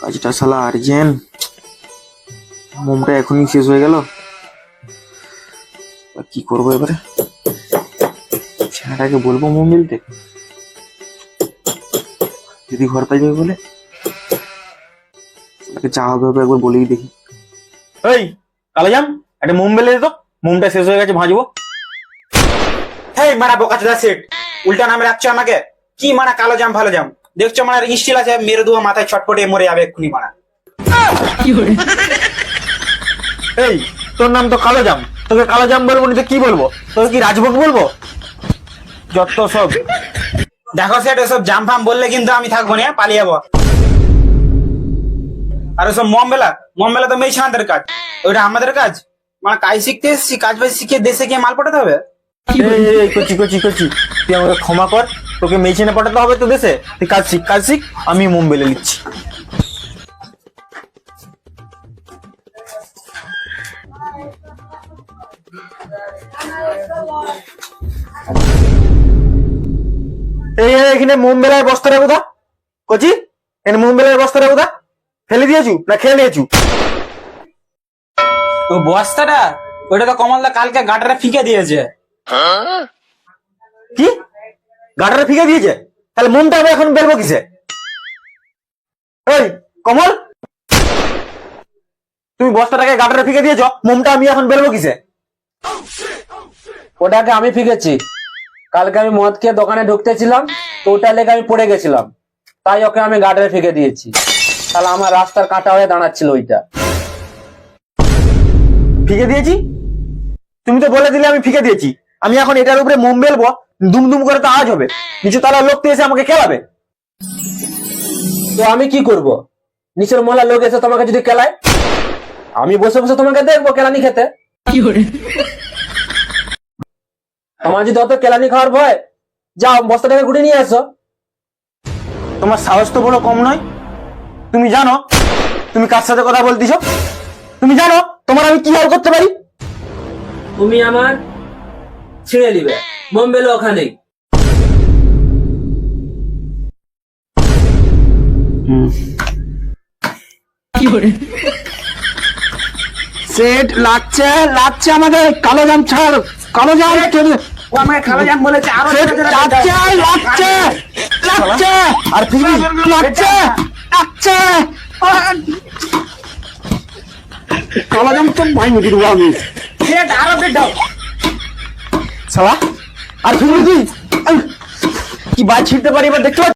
কাজটা শালা আর্জেন্ট মোমটা এখনই শেষ হয়ে গেল। এবার কি করব এবারে? ছেলেটাকে বলব মোম মিলতে। যদি ঘর পাই যাবে বলে। তাকে চা হবে হবে একবার বলেই দেখি। এই কালাজাম একটা মোম বেলে তো। মোমটা শেষ হয়ে গেছে ভাজবো। হেই মারা বোকা চোদা সেট উল্টা নামে রাখছো আমাকে। কি মানা কালো জাম ভালো জাম? দেখছ মানে স্টিল আছে মেরে দুয়া মাথায় ছটপটে মরে যাবে এক্ষুনি মানা এই তোর নাম তো কালো জাম তোকে কালো জাম বলব না তো কি বলব? তোকে কি রাজভোগ বলব? যত সব। দেখো সেট ওসব জাম ফাম বললে কিন্তু আমি থাকব না পালিয়ে যাব। আর ওসব মমবেলা মমবেলা তো মেয়ে ছানাদের কাজ। ওইটা আমাদের কাজ? মানে কাজ শিখতে এসেছি কাজ বাজ শিখে দেশে গিয়ে মাল পাঠাতে হবে? কচি কচি কচি। তুই আমাকে ক্ষমা কর। তোকে মেশিনে পাঠাতে হবে তো দেশে তুই কাজ শিখ কাজ শিখ আমি মোম বেলে নিচ্ছি এই এই, এখানে মোম বেলার বস্তাটা কোথা কচি এখানে মোম বেলার বস্তাটা কোথা ফেলে দিয়েছু না খেয়ে নিয়েছু? ও বস্তাটা? ওইটা তো কমলদা কালকে গাটারে ফিকে দিয়েছে। গাটারে ফিকে দিয়েছে? তাহলে মোমটা আমি এখন বেলবো কিসে? এই, কমল? তুমি বস্তাটাকে গাটারে ফিকে দিয়েছ, মোমটা আমি এখন বেলবো কিসে? ওটাকে আমি ফিকেছি। কালকে আমি মদ খেয়ে দোকানে ঢুকতেছিলাম, তো ওটা লেগে আমি পড়ে গেছিলাম। তাই ওকে আমি গার্ডারে ফিকে দিয়েছি। তাহলে আমার রাস্তার কাটা হয়ে দাঁড়াচ্ছিল ওইটা। ফিকে দিয়েছি? তুমি তো বলে দিলে আমি ফিকে দিয়েছি। আমি এখন এটার উপরে মোম বেলবো দুম দুম করে তো আওয়াজ হবে। নিচু তালা লোক এসে আমাকে খেলাবে। তো আমি কি করব? নিচের মোলা লোক এসে তোমাকে যদি কেলায় আমি বসে বসে তোমাকে দেখব কেলানি খেতে। তোমার যদি অত কেলানি খাওয়ার ভয়, যাও, বস্তাটাকে গুটে নিয়ে আসো তোমার সাহস তো বড় কম নয়। তুমি জানো, তুমি কার সাথে কথা বলতেছ? তুমি জানো, তোমার আমি কি হাল করতে পারি? তুমি আমার ছিঁড়ে নিবে মোমবেলো ওখানে সেট লাগছে লাগছে আমাকে কালো জাম ছাড় কালো জাম ও আমাকে কালো জাম বলেছে আরও লাগছে লাগছে লাগছে। আর ফিরবি লাগছে লাগছে। কালো জাম তো ভাই মুখে দেবো আমি। সেট আরও সালা? আর ফিরবি তুই আহ, কি বাজ ছিঁড়তে পারি এবার দেখতে পাচ্ছিস?